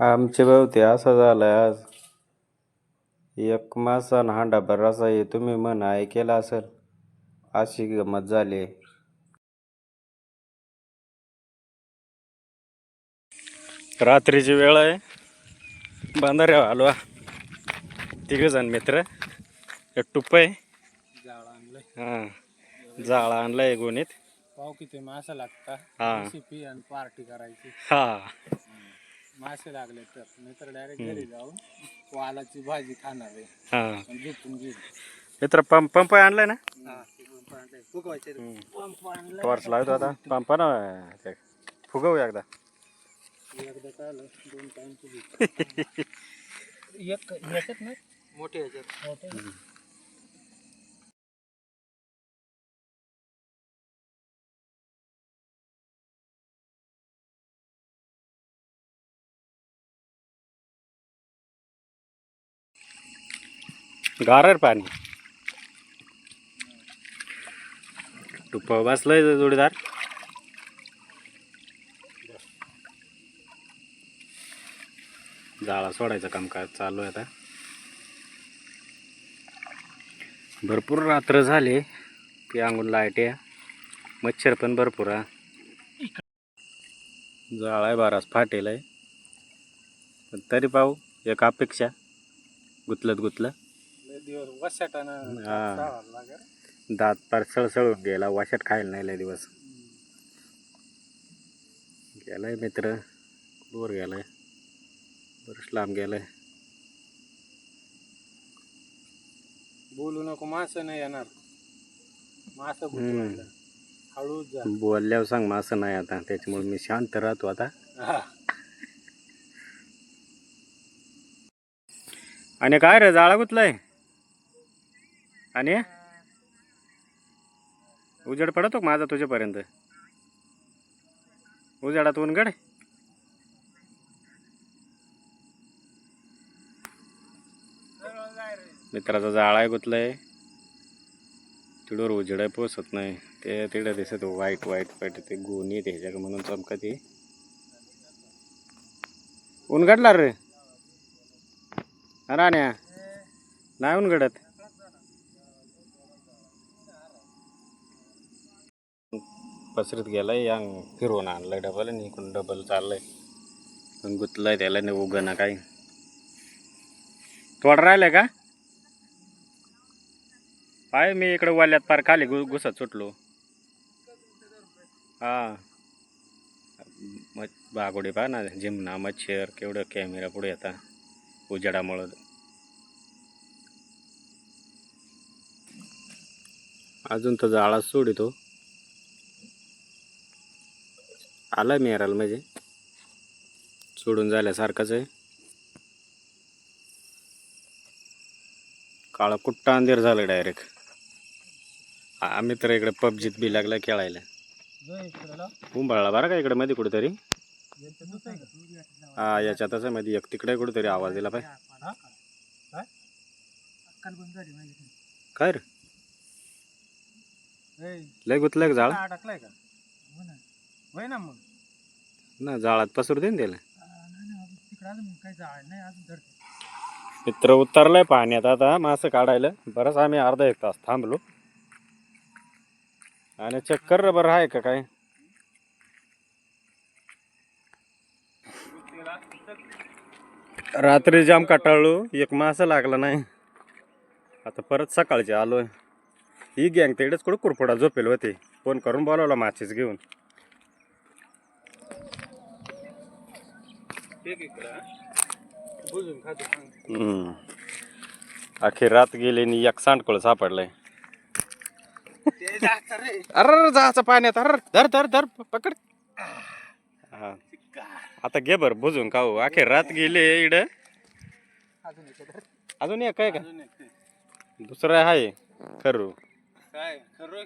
आमचे भावते असं झालंय आज. एक मासा आणि हांडा बरासा आहे. तुम्ही म्हण ऐकेला असेल. अशी गंमत झाली. रात्रीची वेळ आहे. बांधाऱ्या आलो तिघ जण मित्र. एक टुप्प आहे. जाळं आणलंय. हा. जाळा आणलाय गोणीत. पाव किती मासे लागता? हा. रेसिपी आणि पार्टी करायची. हा. मासे लागले तर. मी तर डायरेक्ट घरी जाऊन वालाची भाजी खाणार आहे. हा. आणि झोपून घेईल. मित्र पंप पंप आणलाय ना? फुगवायचे पंप आणलं टॉर्च लावतो आता. पंप ना ते फुगवू एकदा. एकदा काय आलं. दोन टाइम फुगली एक ह्याच्यात ना मोठे ह्याच्यात मोठे. गारर पाणी. टुप्प बसलंय जोडीदार? जाळा सोडायचं काम काय चालू आहे आता. भरपूर रात्र झाले ते अंगून लाइट आहे. मच्छर पण भरपूर आहे. जाळा आहे बारास फाटेल आहे. पण तरी पाहू एक अपेक्षा गुतलत गुतलं. दिवस वशाटानं हा. चावायला लागेल. दात पार सळसळून गेला. वाशात खायला नाही लय दिवस. गेलाय मित्र. दूर गेलाय. बरंच लांब गेलाय. बोलू नको. मासं नाही येणार. मासं हम्म. गुतवायला हळूच जा. बोलल्यावर सांग मग असं नाही आता. त्याच्यामुळे मी शांत राहतो आता. हा. आणि काय रे जाळा गुतलाय? आणि? उजेड पडतो माझा तुझ्यापर्यंत? उजेडात उनगड मित्राचा जाळा आहे गुतलाय. तिडोर उजेड आहे पोचत नाही. ते तिडं दिसत वाईट वाईट वाईट ते गुण येते ह्याच्या म्हणून चमकत. ये उनगडला रे. राण्या नाही उनगडत पसरत गेलाय यांग फिरवून आहे डबल आणि इकडून डबल चाललंय. पण आहे त्याला नाही उगं ना काही तोड राहिलं का? पाय मी इकडे वाल्यात पार खाली घु घुसत सुटलो. हा. बागोडे पहा ना जिमना मच्छर केवढं कॅमेरा पुढे येतात उजेडामुळं. अजून तर जाळा सोडितो. आला मेराल म्हणजे सोडून झाल्यासारखंच आहे. काळा कुट्टा अंधेर झालं डायरेक्ट आम्ही तर इकडे पबजीत बी लागला खेळायला. उंबळला बरं का इकडे मध्ये कुठेतरी? हा याच्यातच आहे मध्ये. एक तिकडे कुठेतरी आवाज दिला हा? काय? रे? लय गुतलं का जाळ का अडकलाय का हो ना होय ना मग. ना जाळात पसरू दे ना त्याला नाही ना अजून तिकडे अजून काही जाळ नाही अजून धरते. मित्र उतरलाय पाण्यात आता मासं काढायला. बरंच आम्ही अर्धा एक तास थांबलो. आणि चक्कर रबर आहे का काय? रात्री जाम काटाळलो एक मासा लागला नाही. आता परत सकाळचे आलोय. ही गँग तिकडेच कुठं कुरफोडा झोपेल होते. फोन करून बोलावला माचीच घेऊन ठीक इकडं हा. बुजून खातो सांग. हम्म. अखेर रात गेले आणि एक सांडकोळ सापडलाय. रे. अर जायचं पाण्यात अर धर धर धर पकड. हा. आता घे बर बुजून खाऊ. अखेर रात गेले इड अजून एक धर. अजून एक काय का. दुसरं आहे खरू. काय? खरं?